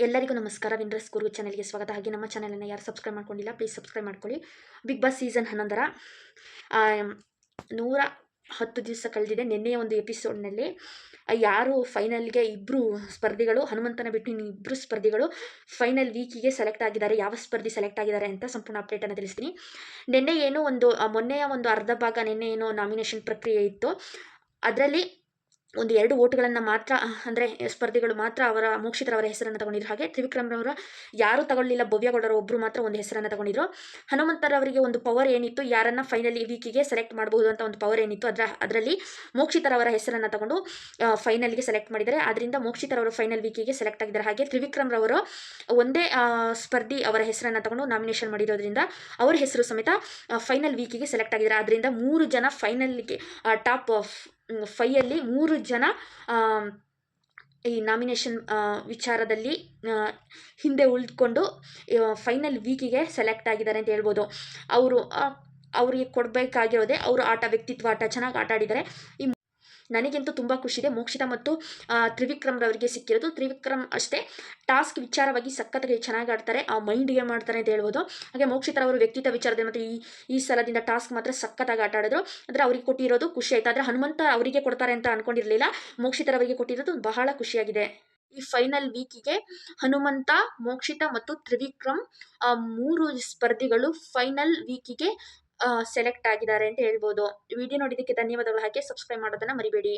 ಎಲ್ಲರಿಗೂ ನಮಸ್ಕಾರ. ವಿಂಡ್ರಸ್ ಗುರು ಚಾನಲ್ಗೆ ಸ್ವಾಗತ. ಹಾಗೆ ನಮ್ಮ ಚಾನಲನ್ನು ಯಾರು ಸಬ್ಸ್ಕ್ರೈಬ್ ಮಾಡ್ಕೊಂಡಿಲ್ಲ ಪ್ಲೀಸ್ ಸಬ್ಸ್ಕ್ರೈಬ್ ಮಾಡ್ಕೊಳ್ಳಿ. ಬಿಗ್ ಬಾಸ್ ಸೀಸನ್ ಹನ್ನೊಂದರ ನೂರ ಹತ್ತು ದಿವಸ ಕಳೆದಿದೆ. ನಿನ್ನೆಯ ಒಂದು ಎಪಿಸೋಡ್ನಲ್ಲಿ ಯಾರು ಫೈನಲ್ಗೆ ಇಬ್ಬರು ಸ್ಪರ್ಧಿಗಳು, ಹನುಮಂತನ ಬಿಟ್ಟು ಇನ್ನು ಇಬ್ಬರು ಸ್ಪರ್ಧಿಗಳು ಫೈನಲ್ ವೀಕಿಗೆ ಸೆಲೆಕ್ಟ್ ಆಗಿದ್ದಾರೆ. ಯಾವ ಸ್ಪರ್ಧಿ ಸೆಲೆಕ್ಟ್ ಆಗಿದ್ದಾರೆ ಅಂತ ಸಂಪೂರ್ಣ ಅಪ್ಡೇಟನ್ನು ತಿಳಿಸ್ತೀನಿ. ನಿನ್ನೆ ಏನು ಒಂದು ಮೊನ್ನೆಯ ಒಂದು ಅರ್ಧ ಭಾಗ ನಿನ್ನೆ ಏನು ನಾಮಿನೇಷನ್ ಪ್ರಕ್ರಿಯೆ ಇತ್ತು. ಅದರಲ್ಲಿ ಒಂದು ಎರಡು ಓಟುಗಳನ್ನು ಮಾತ್ರ, ಅಂದರೆ ಸ್ಪರ್ಧಿಗಳು ಮಾತ್ರ ಅವರ ಮೋಕ್ಷಿತರವರ ಹೆಸರನ್ನು ತಗೊಂಡಿದ್ರು. ಹಾಗೆ ತ್ರಿವಿಕ್ರಮ್ರವರ ಯಾರೂ ತಗೊಳ್ಳಿಲ್ಲ, ಭವ್ಯಗೌಡರ ಒಬ್ಬರು ಮಾತ್ರ ಒಂದು ಹೆಸರನ್ನು ತಗೊಂಡಿದ್ರು. ಹನುಮಂತರವರಿಗೆ ಒಂದು ಪವರ್ ಏನಿತ್ತು, ಯಾರನ್ನ ಫೈನಲಿ ವೀಕಿಗೆ ಸೆಲೆಕ್ಟ್ ಮಾಡಬಹುದು ಅಂತ ಒಂದು ಪವರ್ ಏನಿತ್ತು, ಅದರ, ಅದರಲ್ಲಿ ಮೋಕ್ಷಿತರವರ ಹೆಸರನ್ನು ತಗೊಂಡು ಫೈನಲ್ಗೆ ಸೆಲೆಕ್ಟ್ ಮಾಡಿದ್ದಾರೆ. ಅದರಿಂದ ಮೋಕ್ಷಿತರವರು ಫೈನಲ್ ವೀಕಿಗೆ ಸೆಲೆಕ್ಟ್ ಆಗಿದ್ದಾರೆ. ಹಾಗೆ ತ್ರಿವಿಕ್ರಮ್ರವರು ಒಂದೇ ಸ್ಪರ್ಧಿ ಅವರ ಹೆಸರನ್ನು ತಗೊಂಡು ನಾಮಿನೇಷನ್ ಮಾಡಿರೋದ್ರಿಂದ ಅವರ ಹೆಸರು ಸಮೇತ ಫೈನಲ್ ವೀಕಿಗೆ ಸೆಲೆಕ್ಟ್ ಆಗಿದ್ದಾರೆ. ಅದರಿಂದ ಮೂರು ಜನ ಫೈನಲ್ಗೆ ಟಾಪ್ ಫೈಯಲ್ಲಿ ಮೂರು ಜನ ಈ ನಾಮಿನೇಷನ್ ವಿಚಾರದಲ್ಲಿ ಹಿಂದೆ ಉಳಿದುಕೊಂಡು ಫೈನಲ್ ವೀಕಿಗೆ ಸೆಲೆಕ್ಟ್ ಆಗಿದ್ದಾರೆ ಅಂತ ಹೇಳ್ಬೋದು. ಅವರು ಅವರಿಗೆ ಕೊಡಬೇಕಾಗಿರೋದೇ ಅವರು ಆಟ, ವ್ಯಕ್ತಿತ್ವ ಆಟ, ಚೆನ್ನಾಗಿ ಆಟ ಆಡಿದ್ದಾರೆ. ಈ ನನಗಂತೂ ತುಂಬ ಖುಷಿದೆ ಮೋಕ್ಷಿತ ಮತ್ತು ತ್ರಿವಿಕ್ರಮ್ರವರಿಗೆ ಸಿಕ್ಕಿರೋದು. ತ್ರಿವಿಕ್ರಮ್ ಅಷ್ಟೇ, ಟಾಸ್ಕ್ ವಿಚಾರವಾಗಿ ಸಖತ್ತಾಗಿ ಚೆನ್ನಾಗಿ ಆಡ್ತಾರೆ. ಆ ಮೈಂಡ್ ಗೇಮ್ ಮಾಡ್ತಾರೆ ಅಂತ ಹೇಳ್ಬೋದು. ಹಾಗೆ ಮೋಕ್ಷಿತರವರು ವ್ಯಕ್ತಿತ್ವ ವಿಚಾರದಲ್ಲಿ ಮತ್ತು ಈ ಈ ಸಲದಿಂದ ಟಾಸ್ಕ್ ಮಾತ್ರ ಸಖತ್ತಾಗಿ ಆಟ ಆಡಿದ್ರು. ಅಂದರೆ ಅವ್ರಿಗೆ ಕೊಟ್ಟಿರೋದು ಖುಷಿ ಆಯ್ತು. ಆದರೆ ಹನುಮಂತ ಅವರಿಗೆ ಕೊಡ್ತಾರೆ ಅಂತ ಅನ್ಕೊಂಡಿರಲಿಲ್ಲ. ಮೋಕ್ಷಿತರವರಿಗೆ ಕೊಟ್ಟಿರೋದು ಬಹಳ ಖುಷಿಯಾಗಿದೆ. ಈ ಫೈನಲ್ ವೀಕಿಗೆ ಹನುಮಂತ, ಮೋಕ್ಷಿತ ಮತ್ತು ತ್ರಿವಿಕ್ರಮ್ ಮೂರು ಸ್ಪರ್ಧಿಗಳು ಫೈನಲ್ ವೀಕಿಗೆ ಸೆಲೆಕ್ಟ್ ಆಗಿದ್ದಾರೆ ಅಂತ ಹೇಳ್ಬೋದು. ವಿಡಿಯೋ ನೋಡಿದ್ದಕ್ಕೆ ಧನ್ಯವಾದಗಳು. ಹಾಗೆ ಸಬ್ಸ್ಕ್ರೈಬ್ ಮಾಡೋದನ್ನ ಮರಿಬೇಡಿ.